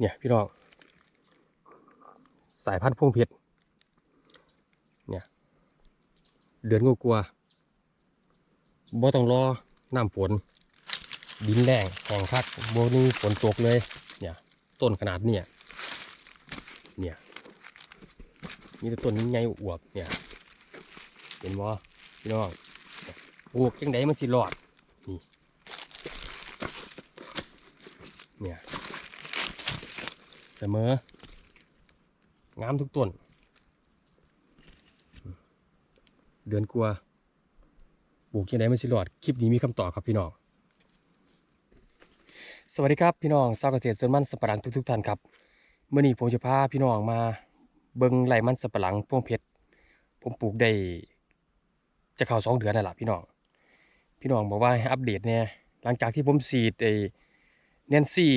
เนี่ยพี่น้อง สายพันธุ์พวงเพชรเนี่ย เดือนกลัวๆบ่ต้องรอน้ำฝนดินแรงแห้งคักบ่มีฝนตกเลย เนี่ย ต้นขนาดเนี่ยเนี่ยมีแต่ต้นนี้ใหญ่อวบเนี่ย เห็นบ่พี่น้องปลูกจังไดมันสิรอดนี่เนี่ย เสมองามทุกต้น เดือนกลัวปลูกจังไดมันสิรอด คลิปนี้มีคำตอบครับพี่น้อง สวัสดีครับพี่น้องชาวเกษตรสวนมันสับปะหลังทุกๆท่านครับเมื่อนี้ผมจะพาพี่น้องมา เบิ่งไร่มันสับปะหลังพวงเพชรผมปลูกได้จะเข้าสองเดือนแล้วล่ะพี่น้อง พี่น้องบอกว่าให้อัปเดตเนี่ยหลังจากที่ผมสีดไอ้แนนซี่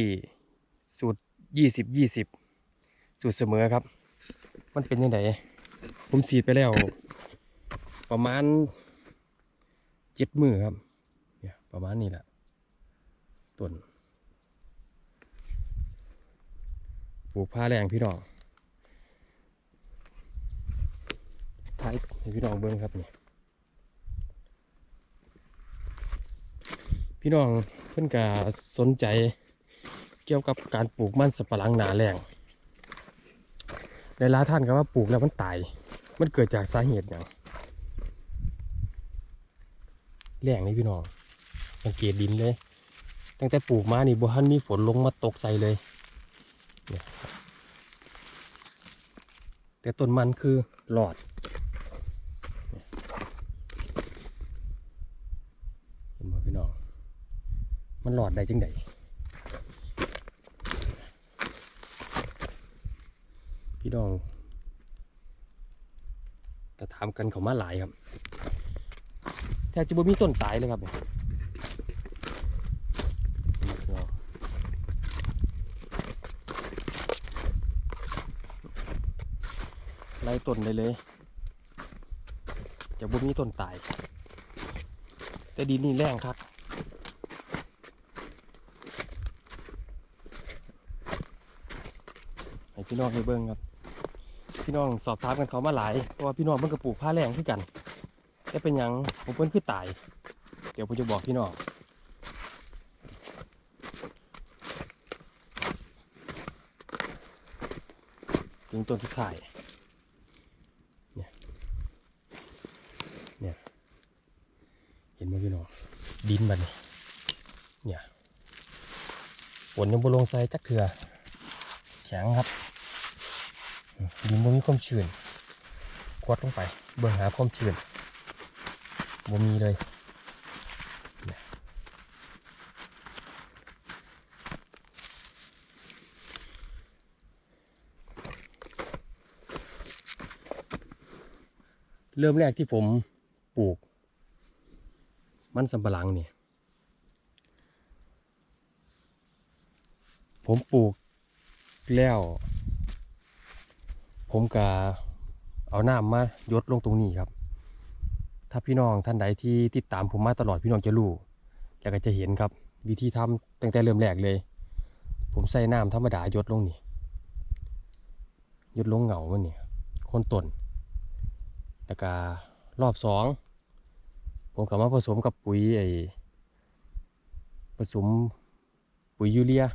สูตร ยี่สิบยี่สิบสูตรเสมอครับ มันเป็นยังไงผมสีดไปแล้ว ประมาณเจ็ดมือครับ เนี่ยประมาณนี้แหละต้นปลูกผ้าแรงพี่น้องท้ายพี่น้องเบิ้งครับเนี่ยพี่น้องเพื่อนก็สนใจ เกี่ยวกับการปลูกมันสับปะหลังนาแรงหลายๆท่านก็ว่าปลูกแล้วมันตาย มันเกิดจากสาเหตุอย่างแรงนี่พี่น้อง สังเกตดินเลย ตั้งแต่ปลูกมานี่บัวทันมีฝนลงมาตกใส่เลยเนี่ยแต่ต้นมันคือหลอดเห็นไหมพี่น้อง มันหลอดได้จังได น้องก็ถามกันเขามาหลายครับแทบจะบ่มีต้นตายเลยครับเนี่ยพี่น้องไล่ต้นเลยเลย จะบ่มีต้นตาย แต่ดินนี่แรงครับให้พี่น้องให้เบิ่งครับ พี่น้องสอบถามกันเขามาหลายเพราะว่าพี่น้องมันก็ปลูกผ้าแรงขึ้นกันแต่เป็นยังผมเพิ่นคือตาย เดี๋ยวผมจะบอกพี่น้องถึงต้นที่ถ่ายเนี่ยเนี่ยเห็นไหมพี่น้องดินบันี้เนี่ยฝนยังบลงใส่จักเถื่อแข็งครับ ดินบ่มีความชื้นกดลงไป เบิ่งหาความชื้นบ่มีเลยเนี่ยเริ่มแรกที่ผมปลูก มันสำปะหลังเนี่ย ผมปลูกแล้ว ผมก็เอาน้ำมายดลงตรงนี้ครับ ถ้าพี่น้องท่านใดที่ติดตามผมมาตลอดพี่น้องจะรู้แล้วก็จะเห็นครับ วิธีทำตั้งแต่เริ่มแรกเลย ผมใส่น้ำธรรมดายดลงนี่ยดลงเหงามันเนี่ยคนต้นแล้วก็รอบสองผมก็มาผสมกับปุ๋ยไอ้ผสมปุ๋ยยูเรีย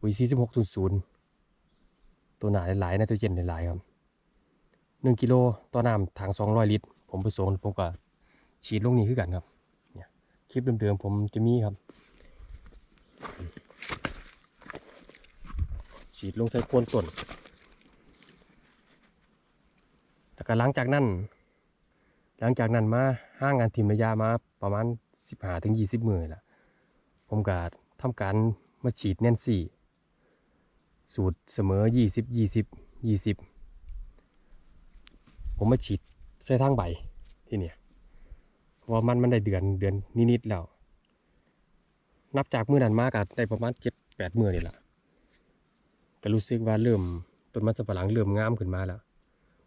ปุ๋ย 4600 ตัวหนาหลายๆนโตรเจนหลายๆครับ1กิโลต่อน้ำถัง200ลิตร ผมผสมผมก็ฉีดลงนี้คือกันครับเนี่ยคลิปเดิมๆผมจะมีครับ ฉีดลงใส่โคนต้นแล้วก็หลังจากนั้น หลังจากนั้นมาห้างงานทีมระยะมาประมาณสิบหาถึงยี่สิบมือแหละผมก็ทำการมาฉีดแนนซี่ สูตรเสมอยี่สิบยี่สิบยี่สิบผมมาฉีดใส่ทางใบที่เนี่ยเพราะว่ามันมันได้เดือนเดือนนิดๆแล้ว นับจากมือนันมากอะได้ประมาณเจ็ดแปดมือนี่แหละก็รู้สึกว่าเริ่มต้นมันสปะหลังเริ่มงามขึ้นมาแล้ว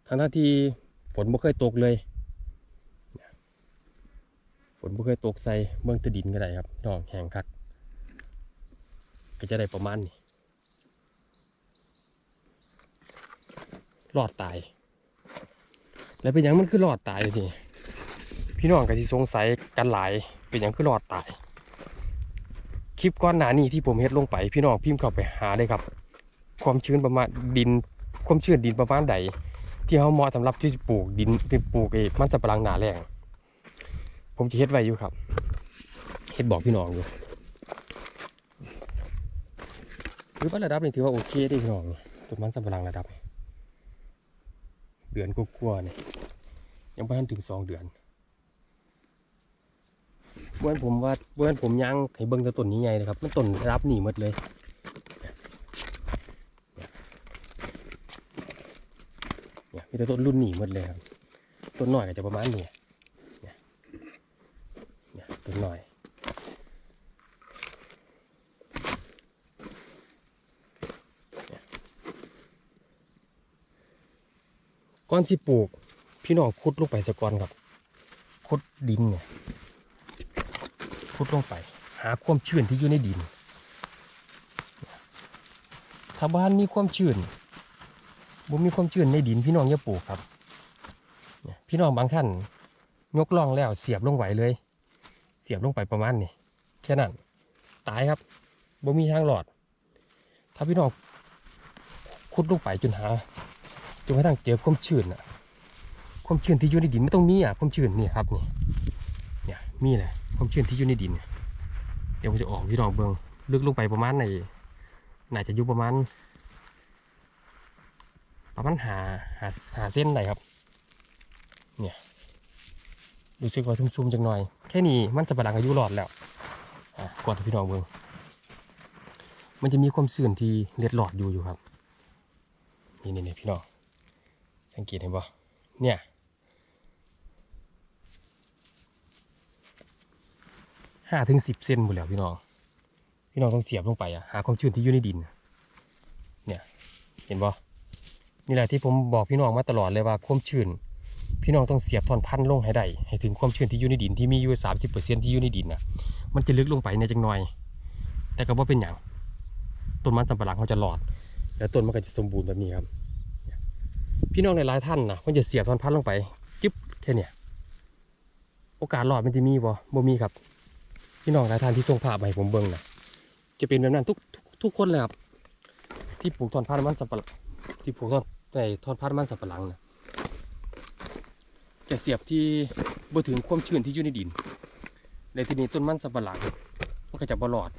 ทั้งๆที่ฝนไม่เคยตกเลย ฝนบ่เคยตกใส่เมืองตะดินก็ได้ครับน้องแห้งคักก็จะได้ประมาณนี้ รอดตาย แล้วเป็นหยังมันคือรอดตายทีพี่น้องก็ที่สงสัยกันหลายเป็นหยังคือรอดตาย คลิปก้อนหนานี้ที่ผมเฮ็ดลงไป พี่น้องพิมพ์เข้าไปหาเลยครับ ความชื้นประมาณดิน ความชื้นดินประมาณใดที่เขาเหมาะสำหรับที่จะปลูกดินที่ปลูกไอ้มันสับปะหลังหนาแรงผมจะเฮ็ดไว้อยู่ครับเฮ็ดบอกพี่น้องอยู่หรือว่าระดับนี้ถือว่าโอเคเด้พี่น้องต้นมันสับปะหลังระดับ เดือนกลัวาๆเนี่ยยังไม่ทันถึงสองเดือนเมื่อนผมว่าเมื่อนผมยังให้เบิ่งต้นนี้ไงนะครับ มันต้นรับหนีหมดเลยเนี่ยมีแต่ต้นรุ่นหนีหมดเลยครับต้นหน่อยก็จะประมาณนี้เนี่ยเนี่ยต้นหน่อย ก่อนสิปลูก พี่น้องขุดลงไปสะก่อนครับขุดดินเนี่ยขุดลงไป หาความชื้นที่อยู่ในดิน ถ้าบ้านมีความชื้นบ่มีความชื้นในดินพี่น้องอย่าปลูกครับ พี่น้องบางท่านยกล่องแล้วเสียบลงไหวเลย เสียบลงไปประมาณนี้แค่นั้นตายครับบ่มีทางหลอด ถ้าพี่น้องขุดลงไปจนหา จนกระทั่งเจอความชื้นอะความชื้นที่อยู่ในดินไม่ต้องมีอะความชื้นนี่ครับนี่เนี่ยมีเลยความชื้นที่อยู่ในดินเนี่ยเดี๋ยวผมจะออกพี่น้องเบิ่งลึกลงไปประมาณไหนน่าจะอยู่ประมาณ ประมาณหาหาหาเส้นไหนครับ เนี่ยรู้สึกว่าซุ่มๆจังหน่อย แค่นี้มันจะประดังอายุรอดแล้วอะกดพี่น้องเบิ่งมันจะมีความเสื่อมที่เล็ดหลอดอยู่อยู่ครับ นี่นี่พี่น้อง สังเกตเห็นปะเนี่ยห้าถึงสิบเซนหมดแล้วพี่น้อง พี่น้องต้องเสียบลงไปอะหาความชื้นที่อยู่ในดิน เนี่ย เห็นปะนี่แหละที่ผมบอกพี่น้องมาตลอดเลยว่าความชื้น พี่น้องต้องเสียบท่อนพันธุ์ลงให้ได้ให้ถึงความชื้นที่อยู่ในดินที่มีอยู่สามสิบเปอร์เซ็นที่อยู่ในดินนะมันจะลึกลงไปในจังหน่อย แต่ก็ว่าเป็นอย่างต้นมันสำปะหลังเขาจะหลอด แล้วต้นมันก็จะสมบูรณ์แบบนี้ครับ พี่น้องในหลายท่านนะมันจะเสียบท่อนพันธุ์ลงไปจึ๊บแค่เนี้ยโอกาสหลอดมันจะมีบ่บ่มีครับ พี่น้องหลายท่านที่ส่งภาพมาให้ผมเบิ่งนะจะเป็นแบบนั้นทุกทุกทุกคนเลยครับที่ปลูกท่อนพันธุ์มันสำปะหลังที่ปลูกต้นในทอดพันธุ์มันสับปะหลังนะจะเสียบที่บ่ถึงความชื้นที่อยู่ในดินในที่นี้ต้นมันสับปะหลังมันก็จะบรอด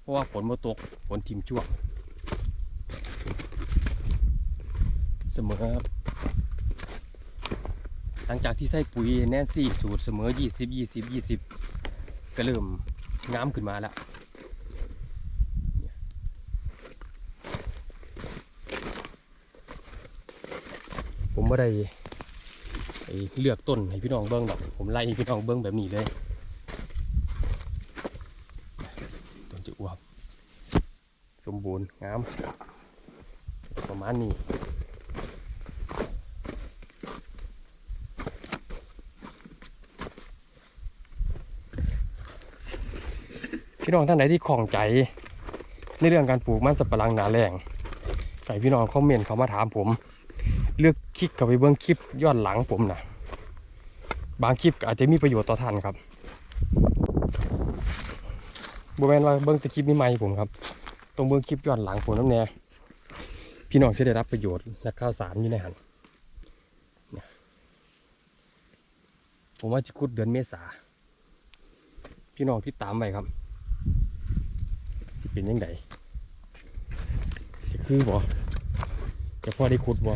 เพราะว่าฝนบ่ตกฝนทิ่มช่วง เสมอครับหลังจากที่ใส่ปุ๋ยแนนซี่สูตรเสมอ 20 20 20 ก็เริ่มงามขึ้นมาแล้วผมไม่ได้เลือกต้นให้พี่น้องเบิ้งดอกผมไล่ให้พี่น้องเบิ้งแบบนี้เลยต้นจะอวบสมบูรณ์งามประมาณนี้ พี่น้องท่านไหนที่คล่องใจ ในเรื่องการปลูกมันสับปะหลังหนาแรงใส่พี่น้องคอมเมนต์เขามาถามผม เลือกคลิกเข้าไปเบื้องคลิปย้อนหลังผมนะบางคลิปอาจจะมีประโยชน์ต่อท่านครับบแมนว่าเบื้องต่คลิปนี้ไม่ผมครับ ตรงเบื้องคลิปย้อนหลังผมน้ำแน่พี่น้องจะได้รับประโยชน์และข่าวสารอยู่ในหันผมว่าจะคุดเดือนเมษาพี่น้องที่ตามไปครับ เป็นยังไงจะคือบ่จะพอได้ขุดบ่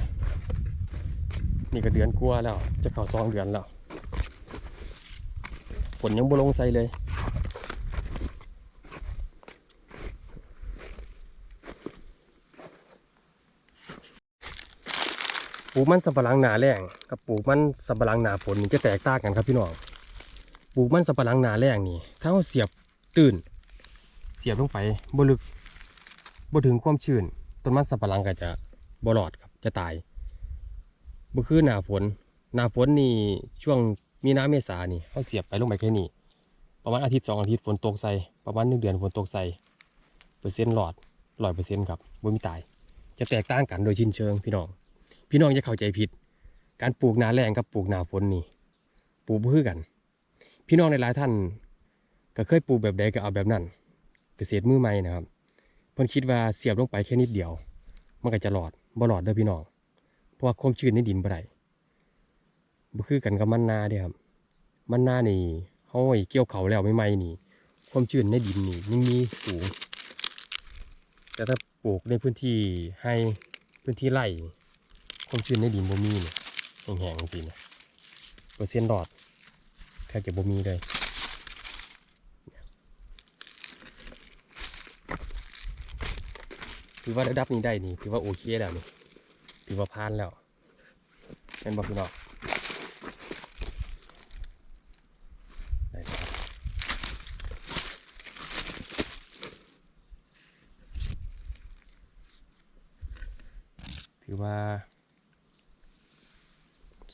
นี่ก็เดือนกลัวแล้ว จะเข้าสองเดือนแล้วฝนยังบ่ลงใส่เลยปลูกมันสับปะหลังหนาแรงกับปลูกมันสับปะหลังหนาฝนนี่จะแตกต่างกันครับพี่น้องปลูกมันสับปะหลังหนาแรงนี่ถ้าเราเสียบตื่น สียบลงไปบ่ลึกบ่ถึงความชื้นต้นมันสับปะหลังก็จะบ่รอดครับจะตายบ่คือหน้าฝนหน้าฝนนี่ช่วงมีน้าเมษานี่เขาเสียบไปลงไปแค่นี้ประมาณอาทิตย์สองอาทิตย์ฝนตกใส่ประมาณหนึ่งเดือนฝนตกใส่เปอร์เซ็นต์หลอดร้อยเปอร์เซ็นต์ครับบ่มีตาย จะแตกต่างกันโดยชิ้นเชิงพี่น้อง พี่น้องอย่าเข้าใจผิด การปลูกนาแรงกับปลูกนาฝนนี่ปลูกบ่คือกัน พี่น้องในหลายท่าน ก็เคยปลูกแบบใดก็เอาแบบนั้น เกษตรมือใหม่นะครับเพิ่นคิดว่าเสียบลงไปแค่นิดเดียว มันก็จะหลอดบ่หลอดเด้อพี่น้องเพราะว่าความชื้นในดินบ่ได้บ่คือกันกับมันนาเด้ครับมันนานี่เฮาไอ้เกี่ยวเขาแล้วใหม่ๆนี่ ความชื้นในดินนี่ยังมีสูงแต่ถ้าปลูกในพื้นที่ให้พื้นที่ไร่ความชื้นในดินบ่มีเนี่ยแห้งๆจังซี่นะเปอร์เซ็นต์หลอดแทบจะบ่มีเลย ถือว่าระดับนี้ได้นี่ถือว่าโอเคแล้วนี่ถือว่าผ่านแล้วเป็นบอกพี่น้องได้แล้วครับถือว่า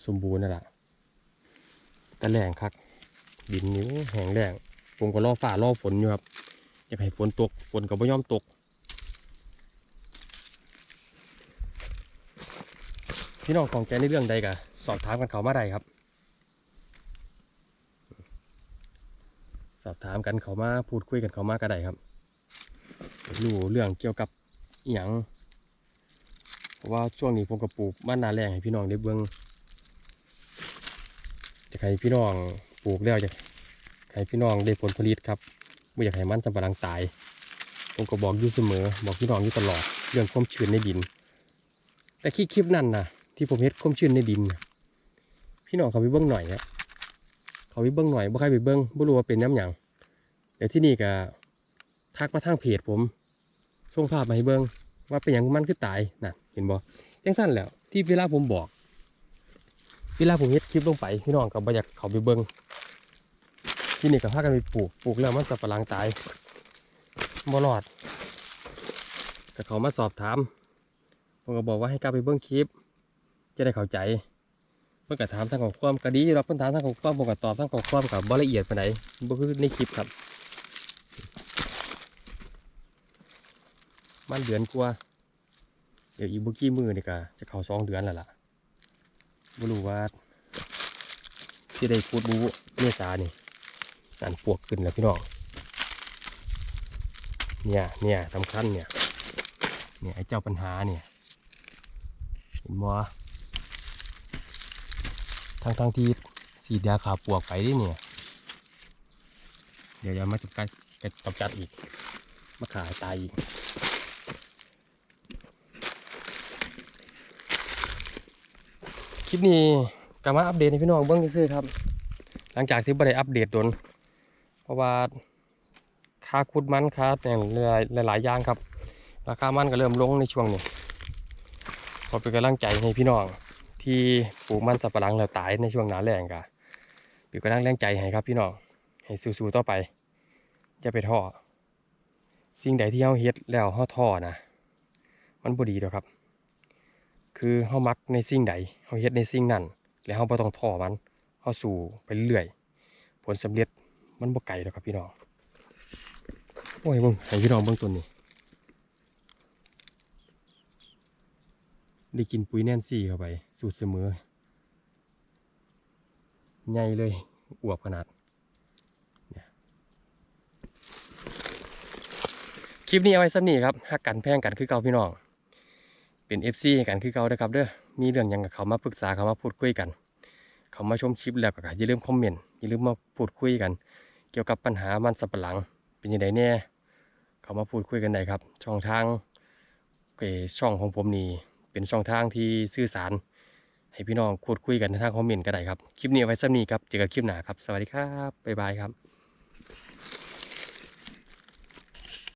สมบูรณ์นั่นแหละแต่แรงคักดินนิ้วแห้งแรงผมก็รอฝ่ารอฝนอยู่ครับอยากให้ฝนตกฝนก็บ่ยอมตก พี่น้องของแกในเรื่องใดกะสอบถามกันเขามาได้ครับ สอบถามกันเขามาพูดคุยกันเขามาก็ได้ครับรู้เรื่องเกี่ยวกับอหย่างเพราะว่าช่วงนี้ผมก็ปลูกมันนาแรงให้พี่น้องได้เบิ่งจะให้พี่น้องปลูกแล้วจะให้พี่น้องได้ผลผลิตครับไม่อยากให้มันสำปะหลังตาย ผมก็บอกอยู่เสมอ บอกพี่น้องอยู่ตลอดเรื่องความชื้นในดิน แต่คลิปคลิปนั่นนะ ที่ผมเฮ็ดความชื้นในดิน พี่น้องเขาไปเบิ้งหน่อยครับเขาไปเบิ้งหน่อยบ่ใครไปเบิ้งบ่รู้ว่าเป็นน้ำหยังเดี๋ยวที่นี่ก็ทักมาทางเพจผมส่งภาพมาให้เบิ้งว่าเป็นอย่างมันคือตายน่ะเห็นบ่จังสั้นแล้ว ที่เวลาผมบอก เวลาผมเฮ็ดคลิปลงไป พี่น้องก็บ่อยากเขาไปเบิ้งที่นี่ก็พากันไปปลูกปลูกแล้วมันสับปะหลังตายบ่รอดก็เขามาสอบถามผมก็บอกว่าให้กลับไปเบิ้งคลิป จะได้เข้าใจ เพื่อนก็ถามทางของความก็ดีอยู่หรอกเพื่อนถามทางของความผมก็ตอบทางของความกับบละเอียดไปานบ่คือในคลิปครับ มันเดือนกว่าเดี๋ยวอีบุกี้มือนี่ก็จะเข้าสองเดือนแล้วล่ะบ่รู้ว่าที่ได้พูดบูเมษานี่การปวกขึ้นแล้วพี่น้องเนี่ยเนี่ยสำคัญเนี่ยเนี่ยไอ้เจ้าปัญหาเนี่ยเห็นบ่ ทางทางที่สีดยาขาปวกไปดิเนี่ย เดี๋ยวจะมาจัดการกำจัดอีก มาขายตายอีกคลิปนี้กลับมาอัปเดตให้พี่น้องเบิ้องซื่อครับ หลังจากที่บ่ได้อัปเดตโดน เพราะว่าค่าขุดมันค่าอย่างหลายอย่างครับ ราคามันก็เริ่มลงในช่วงนี้ขอเป็นกำลังใจให้พี่น้อง ที่ปลูกมันสับปะหลังแล้วตายในช่วงหนาแรงกะเป็นกำลังแรงใจให้ครับพี่น้องให้สู้ๆต่อไปจะไปท้อสิ่งใดที่เฮาเฮ็ดแล้วเฮาท้อนะมันบ่ดีดอกครับ คือเฮามักในสิ่งใดเฮาเฮ็ดในสิ่งนั้นแล้วเฮาบ่ต้องท้อมันเฮาสู้ไปเรื่อยผลสำเร็จมันบ่ไกลดอกครับพี่น้องโอ้ยเบิ่งให้พี่น้องเบิ่งต้นนี้ ได้กินปุ๋ยแน่นซี่เข้าไป สูตรเสมอใหญ่เลยอวบขนาดเนี่ยคลิปนี้เอาไว้สำนีครับหักกันแพงกันคือเก่าพี่น้อง เป็น FC กันคือเก่าเด้อครับเด้อมีเรื่องยังกับเขามาปรึกษาเขามาพูดคุยกัน เขามาชมคลิปแล้วก็อย่าลืมคอมเมนต์อย่าลืมมาพูดคุยกัน เกี่ยวกับปัญหามันสับปะหลัง เป็นยังไงแน่เขามาพูดคุยกันได้ครับ ช่องทางเอ่อช่องของผมนี่ เป็นช่องทางที่สื่อสาร ให้พี่น้องพูดคุยกันในทางคอมเมนต์ก็ได้ครับ คลิปนี้ไว้สำนี้ครับ เจอกันคลิปหน้าครับ สวัสดีครับ บ๊ายบายครับ